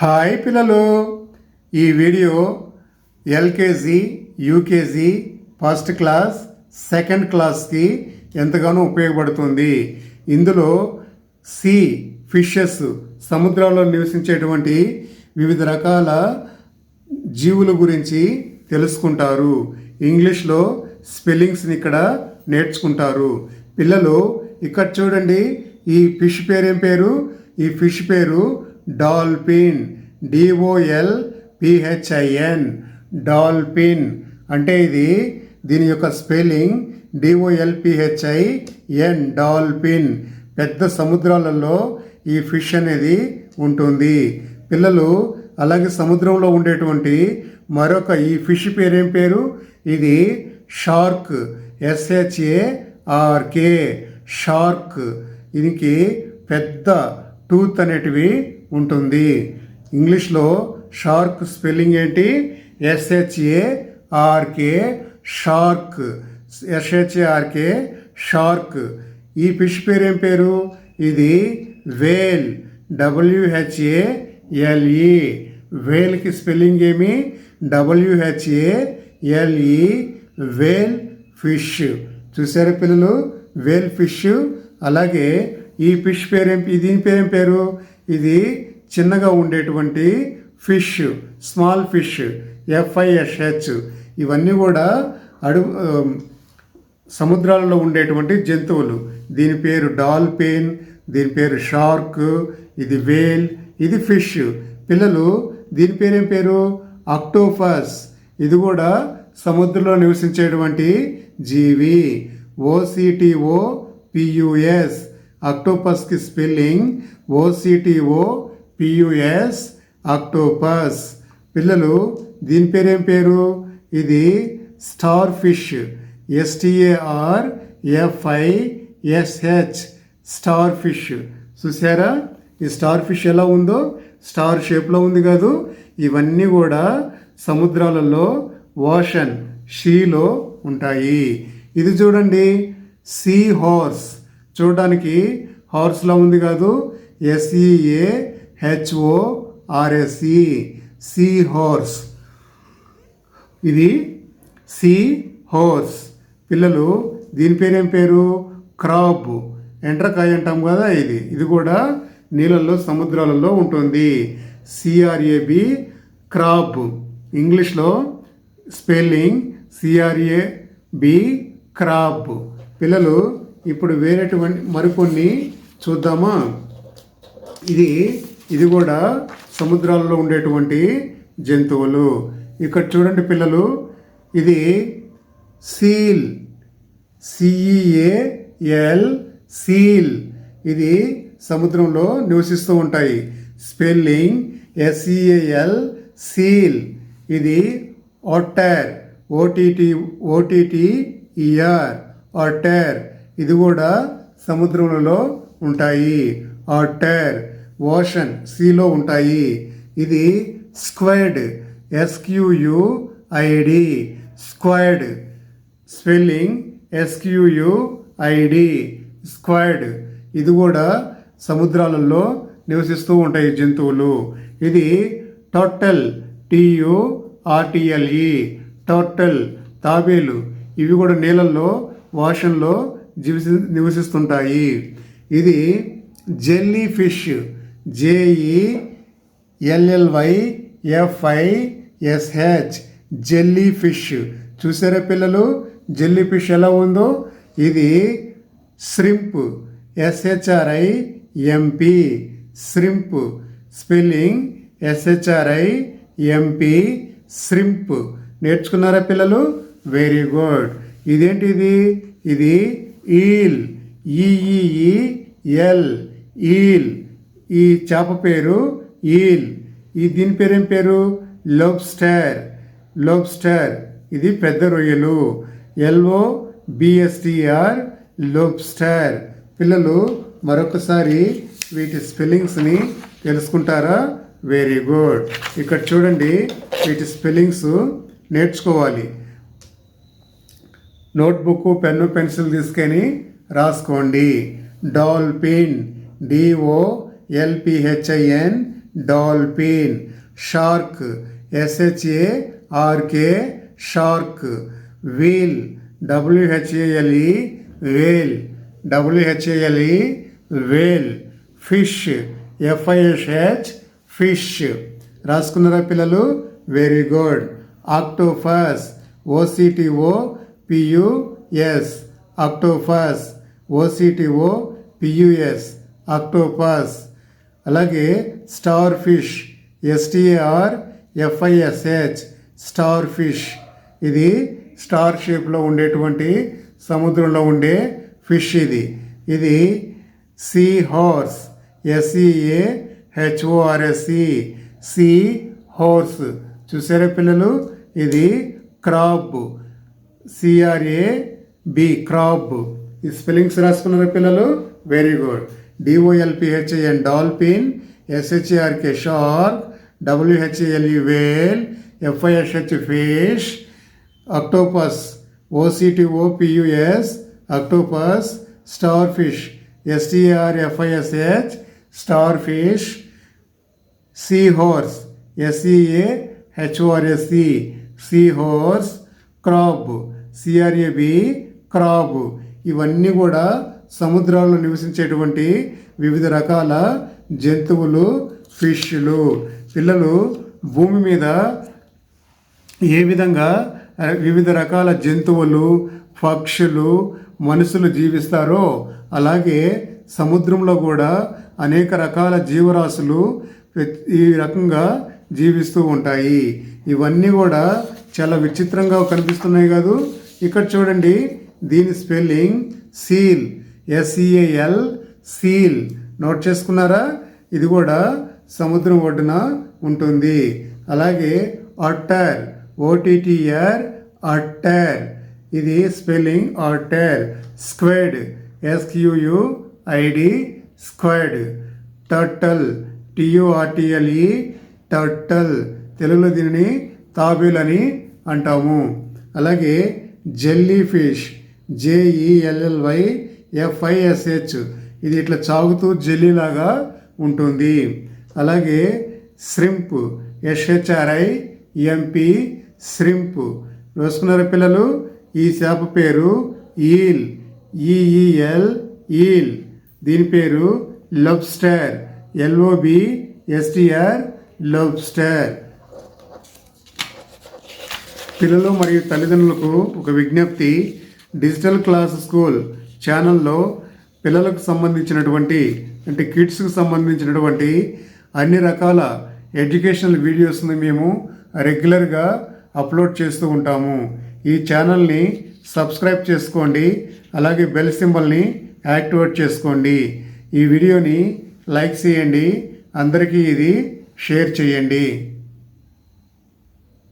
Hi పిల్లలు. ఈ video LKG UKG first class second క్లాస్కి ఎంతగానో ఉపయోగపడుతుంది. ఇందులో సీ ఫిషెస్ సముద్రాల్లో నివసించేటువంటి వివిధ రకాల జీవుల గురించి తెలుసుకుంటారు. ఇంగ్లీష్లో స్పెల్లింగ్స్ని ఇక్కడ నేర్చుకుంటారు. పిల్లలు ఇక్కడ చూడండి ఈ ఫిష్ పేరు ఏం పేరు? ఈ ఫిష్ పేరు డాల్ఫిన్ డిఓఎల్ పిహెచ్ఐఎన్ డాల్ఫిన్ అంటే ఇది దీని యొక్క స్పెల్లింగ్ డిఓఎల్పిహెచ్ఐఎన్ డాల్ఫిన్. పెద్ద సముద్రాలలో ఈ ఫిష్ అనేది ఉంటుంది. పిల్లలు అలాగే సముద్రంలో ఉండేటువంటి మరొక ఈ ఫిష్ పేరేం పేరు? ఇది షార్క్ ఎస్హెచ్ఏ ఆర్కే షార్క్. దీనికి పెద్ద టూత్ అనేటివి ఉంటుంది. ఇంగ్లీష్లో షార్క్ స్పెల్లింగ్ ఏంటి? S H A R K shark. S H A R K shark. ఈ ఫిష్ పేరు ఏం పేరు? ఇది whale. W H A L E వేల్కి స్పెల్లింగ్ ఏమి? W H A L E whale fish. చూసారా పిల్లలు? Whale fish. అలాగే ఈ ఫిష్ పేరేం దీని పేరేం పేరు? ఇది చిన్నగా ఉండేటువంటి ఫిష్ స్మాల్ ఫిష్ ఎఫ్ఐఎస్హెచ్. ఇవన్నీ కూడా అడు సముద్రాలలో ఉండేటువంటి జంతువులు. దీని పేరు డాల్ఫిన్ దీని పేరు షార్క్ ఇది వేల్ ఇది ఫిష్. పిల్లలు దీని పేరేం పేరు? అక్టోఫస్ ఇది కూడా సముద్రంలో నివసించేటువంటి జీవి. ఓసిటిఓ పియుఎస్ అక్టోపస్కి స్పెల్లింగ్ ఓసిటిఓ పియుఎస్ అక్టోపస్ పిల్లలు దీని పేరేం పేరు? ఇది star fish S T A R F I S H star fish చూసారా ఈ స్టార్ ఫిష్ ఎలా ఉందో? స్టార్ షేప్లో ఉంది కాదు. ఇవన్నీ కూడా సముద్రాలలో ఓషన్ షీలో ఉంటాయి. ఇది చూడండి సీ హార్స్. చూడడానికి హార్స్లా ఉంది కాదు. S E A H O R S E sea horse ఇది సీ హోర్స్ పిల్లలు దీని పేరేం పేరు? క్రాబ్ ఎండ్రకాయ అంటాం కదా ఇది. ఇది కూడా నీళ్ళల్లో సముద్రాలలో ఉంటుంది. C R A B crab ఇంగ్లీష్లో spelling C R A B crab పిల్లలు ఇప్పుడు వేరేటువంటి మరికొన్ని చూద్దామా? ఇది ఇది కూడా సముద్రాలలో ఉండేటువంటి జంతువులు. ఇక్కడ చూడండి పిల్లలు ఇది సీల్ సిఈఏఎల్ సీల్. ఇది సముద్రంలో నివసిస్తూ ఉంటాయి. Spelling S E A L seal. ఇది otter O T T O T T E R otter ఇది కూడా సముద్రంలో ఉంటాయి. ఆటర్ ఓషన్ సీలో ఉంటాయి. ఇది స్క్వైర్డ్ ఎస్క్యూయుఐడి స్క్వైర్డ్ స్పెల్లింగ్ ఎస్క్యూయుఐడి స్క్వైర్డ్. ఇది కూడా సముద్రాలలో నివసిస్తూ ఉంటాయి జంతువులు. ఇది టోటల్ టియు ఆర్టిఎల్ఈ టోటల్ తాబేలు. ఇవి కూడా నీళ్ళల్లో వాషన్లో జీవిసి నివసిస్తుంటాయి. ఇది jelly fish J E L L Y F I S H jelly fish చూసారా పిల్లలు జెల్లీ ఫిష్ ఎలా ఉందో? ఇది shrimp S H R I M P shrimp spelling S H R I M P shrimp. నేర్చుకున్నారా పిల్లలు? Very good. ఇదేంటిది? ఇది eel ఈఈఈఎల్ eel. ఈ చేప పేరు ఈల్. ఈ దీని పేరేం పేరు? లోబ్స్టర్. లోబ్స్టర్. ఇది పెద్ద రొయ్యలు. L O B S T R lobster. పిల్లలు మరొకసారి వీటి స్పెల్లింగ్స్ని తెలుసుకుంటారా? Very good. ఇక్కడ చూడండి వీటి స్పెల్లింగ్స్ నేర్చుకోవాలి. నోట్బుక్ పెన్ను పెన్సిల్ తీసుకొని రాసుకోండి. Dolphin DO ఎల్పిహెచ్ఐఎన్ dolphin shark SHA R K shark wheel డబ్ల్యూహెచ్ఏఎల్ఈ Vel డబ్ల్యూహెచ్ఏఎల్ఈ Vel fish FISH fish రాసుకున్నారా పిల్లలు? Very good ఆక్టోఫస్ ఓసిటిఓ పియుఎస్ ఆక్టోఫస్ ఓసిటిఓ పియుఎస్ octopus. అలాగే star fish STR FISH star fish ఇది స్టార్ షేప్లో ఉండేటువంటి సముద్రంలో ఉండే ఫిష్ ఇది. ఇది see horse SEA H O R S E see horse చూసారా పిల్లలు? ఇది క్రాబ్ సిఆర్ఏ బి క్రాబ్ ఈ స్పెల్లింగ్స్ రాసుకున్నారా పిల్లలు? Very good. డిఓఎల్పిహెచ్ఏఎన్ డాల్ఫిన్ ఎస్హెచ్ఏఆర్కే షార్క్ డబ్ల్యూహెచ్ఏఎల్ఈ వేల్ FISH fish octopus ఓసిటిఓపియుఎస్ octopus star fish STR FISH star fish sea horse SEA హెచ్ఓఆర్ఎస్సి see horse crab సిఆర్ఏబి crab ఇవన్నీ కూడా సముద్రాల్లో నివసించేటువంటి వివిధ రకాల జంతువులు ఫిష్లు. పిల్లలు భూమి మీద ఏ విధంగా వివిధ రకాల జంతువులు పక్షులు మనుషులు జీవిస్తారో అలాగే సముద్రంలో కూడా అనేక రకాల జీవరాశులు ఈ రకంగా జీవిస్తూ ఉంటాయి. ఇవన్నీ కూడా చాలా విచిత్రంగా కనిపిస్తున్నాయి కాదు. ఇక్కడ చూడండి దీని spelling seal. S E A L seal note చేసుకున్నారా? ఇది కూడా సముద్రం ఒడ్డున ఉంటుంది. అలాగే otter O T T R otter ఇది spelling otter squid S Q U I D squid turtle T U R T L E turtle తెలుగులో దీనిని తాబేల్ అని అంటాము. అలాగే జెల్లీ ఫిష్ జేఈఎల్ఎల్వై ఎఫ్ఐఎస్హెచ్ ఇది ఇట్లా చాగుతూ జెల్లీలాగా ఉంటుంది. అలాగే శ్రింప్ ఎస్హెచ్ఆర్ఐ ఎంపీ శ్రింప్. వేసుకున్నారు పిల్లలు? ఈ చేప పేరు ఈల్ ఈఈఎల్ ఈల్. దీని పేరు లబ్స్టర్ ఎల్ఓబి ఎస్టిఆర్ లబ్స్టర్. పిల్లలు మరియు తల్లిదండ్రులకు ఒక విజ్ఞప్తి డిజిటల్ క్లాస్ స్కూల్ ఛానల్లో పిల్లలకు సంబంధించినటువంటి అంటే కిడ్స్కి సంబంధించినటువంటి అన్ని రకాల ఎడ్యుకేషనల్ వీడియోస్ని మేము రెగ్యులర్గా అప్లోడ్ చేస్తూ ఉంటాము. ఈ ఛానల్ని సబ్స్క్రైబ్ చేసుకోండి. అలాగే బెల్ సింబల్ని యాక్టివేట్ చేసుకోండి. ఈ వీడియోని లైక్ చేయండి. అందరికీ ఇది షేర్ చేయండి.